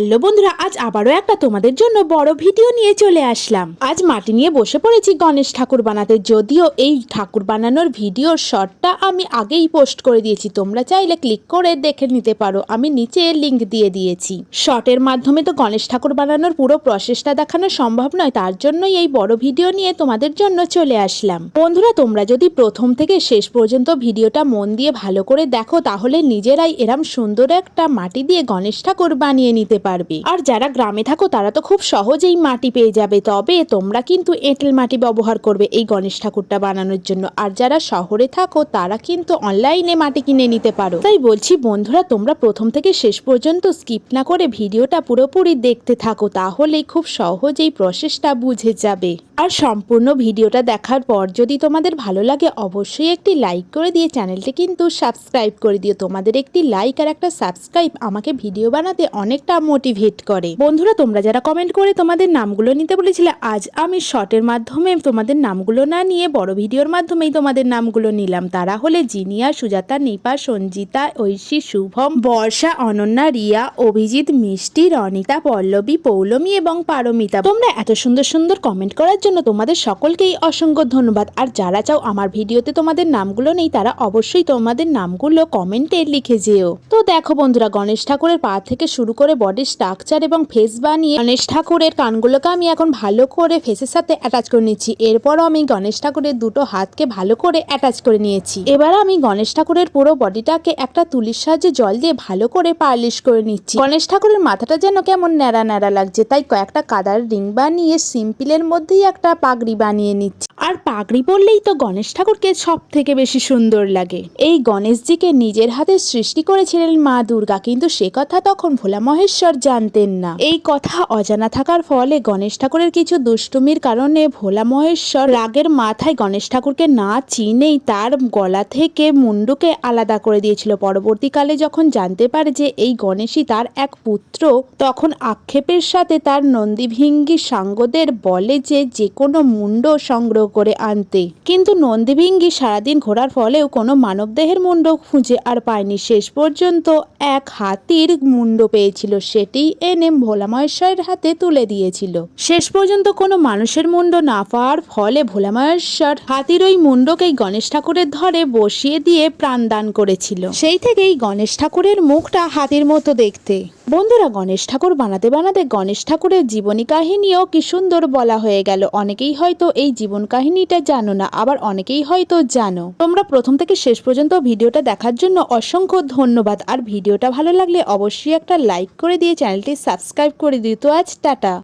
Hello বন্ধুরা, আজ আবারও একটা তোমাদের জন্য বড় ভিডিও নিয়ে চলে আসলাম। আজ মাটি নিয়ে বসে পড়েছি গণেশ ঠাকুর বানাতে, যদিও এই ঠাকুর বানানোর ভিডিওর শর্টটা আমি আগেই পোস্ট করে দিয়েছি, তোমরা চাইলে ক্লিক করে দেখে নিতে পারো, আমি নিচে লিংক দিয়ে দিয়েছি। শর্টের মাধ্যমে তো গণেশ ঠাকুর বানানোর পুরো প্রসেসটা দেখানো সম্ভব নয়, তার জন্যই এই বড় ভিডিও নিয়ে তোমাদের জন্য চলে আসলাম। বন্ধুরা, তোমরা যদি প্রথম থেকে শেষ পর্যন্ত ভিডিওটা মন দিয়ে ভালো করে দেখো, তাহলে নিজেরাই এরম সুন্দর একটা মাটি দিয়ে গণেশ ঠাকুর বানিয়ে নিতে পারবে। আর যারা গ্রামে থাকো, তারা তো খুব সহজেই মাটি পেয়ে যাবে। তবে তোমরা কিন্তু এঁটেল মাটি ব্যবহার করবে এই গণেশ ঠাকুরটা বানানোর জন্য। আর যারা শহরে থাকো, তারা কিন্তু অনলাইনে মাটি কিনে নিতে পারো। তাই বলছি, বন্ধুরা, তোমরা প্রথম থেকে শেষ পর্যন্ত স্কিপ না করে ভিডিওটা পুরোপুরি দেখতে থাকো। তাহলেই খুব সহজেই প্রসেসটা বুঝে যাবে। আর সম্পূর্ণ ভিডিওটা দেখার পর যদি তোমাদের ভালো লাগে, অবশ্যই একটি লাইক করে দিয়ে চ্যানেলটি কিন্তু সাবস্ক্রাইব করে দিও। তোমাদের একটি লাইক আর একটা সাবস্ক্রাইব আমাকে ভিডিও বানাতে অনেকটা মোটিভেট করে। বন্ধুরা, তোমরা যারা কমেন্ট করে তোমাদের নামগুলো নিতে বলেছিলে, আজ আমি শর্টের মাধ্যমে তোমাদের নামগুলো না নিয়ে বড় ভিডিওর মাধ্যমেই তোমাদের নামগুলো নিলাম। তারা হলে জিনিয়া, সুজাতা, নিপা, সঞ্জিতা, ঐশী, শুভম, বর্ষা, অনন্যা, রিয়া, অভিজিৎ, মিষ্টি, রনিতা, পল্লবী, পৌলমী এবং পারমিতা। তোমরা এত সুন্দর সুন্দর কমেন্ট করার তোমাদের সকলকেই অসংখ্য ধন্যবাদ। আর যারা চাও আমার ভিডিওতে তোমাদের নামগুলো নেই, তারা অবশ্যই তোমাদের নামগুলো কমেন্টে লিখে যেও। তো দেখো বন্ধুরা, গণেশ ঠাকুরের পা থেকে শুরু করে বডি স্ট্রাকচার এবং ফেস বানিয়ে গণেশ ঠাকুরের কানগুলোকে আমি এখন ভালো করে ফেসের সাথে অ্যাটাচ করে নিচ্ছি। এরপরও আমি গণেশ ঠাকুরের দুটো হাতকে ভালো করে অ্যাটাচ করে নিয়েছি। এবার আমি গণেশ ঠাকুরের পুরো বডিটাকে একটা তুলির সাহায্যে জল দিয়ে ভালো করে পালিশ করে নিচ্ছি। গণেশ ঠাকুরের মাথাটা যেন কেমন ন্যাড়া ন্যাড়া লাগছে, তাই কয়েকটা কাদার রিং বানিয়ে সিম্পিলের মধ্যেই একটা পাগড়ি বানিয়ে নিচ্ছি। আর পাগড়ি পরলেই তো গণেশ ঠাকুরকে সব থেকে বেশি সুন্দর লাগে। এই গণেশজিকে নিজের হাতে সৃষ্টি করেছিলেন মা দুর্গা, কিন্তু সে কথা তখন ভোলা মহেশ্বর জানতেন না। এই কথা অজানা থাকার ফলে গণেশ ঠাকুরের কিছু দুষ্টুমির কারণে ভোলা মহেশ্বর রাগের মাথায় গণেশ ঠাকুরকে না চিনেই তার গলা থেকে মুন্ডুকে আলাদা করে দিয়েছিল। পরবর্তীকালে যখন জানতে পারে যে এই গণেশই তার এক পুত্র, তখন আক্ষেপের সাথে তার নন্দীভিঙ্গি সাঙ্গদের বলে যে যে কোনো মুন্ড সংগ্রহ করে আনতে। কিন্তু নন্দীভিঙ্গি সারাদিন ঘোরার ফলেও কোনো মানবদেহের মুন্ড খুঁজে আর পায়নি। শেষ পর্যন্ত এক হাতির মুন্ড পেয়েছিল। সেটি এনে ভোলা মহেশ্বরের হাতে তুলে দিয়েছিল। শেষ পর্যন্ত কোনো মানুষের মুন্ড না পাওয়ার ফলে ভোলা মহেশ্বর হাতির ওই মুন্ডকেই গণেশ ঠাকুরের ধরে বসিয়ে দিয়ে প্রাণ দান করেছিল। সেই থেকেই গণেশ ঠাকুরের মুখটা হাতির মতো দেখতে। বন্ধুরা গণেশ ঠাকুর বানাতে বানাতে গণেশ ঠাকুরের জীবনী কাহিনীও কি সুন্দর বলা হয়ে গেল। অনেকেই হয়তো এই জীবন কাহিনীটা জানো না, আবার অনেকেই হয়তো জানো। তোমরা প্রথম থেকে শেষ পর্যন্ত ভিডিওটা দেখার জন্য অসংখ্য ধন্যবাদ। আর ভিডিওটা ভালো লাগলে অবশ্যই একটা লাইক করে দিয়ে চ্যানেলটি সাবস্ক্রাইব করে দিত আজ টাটা।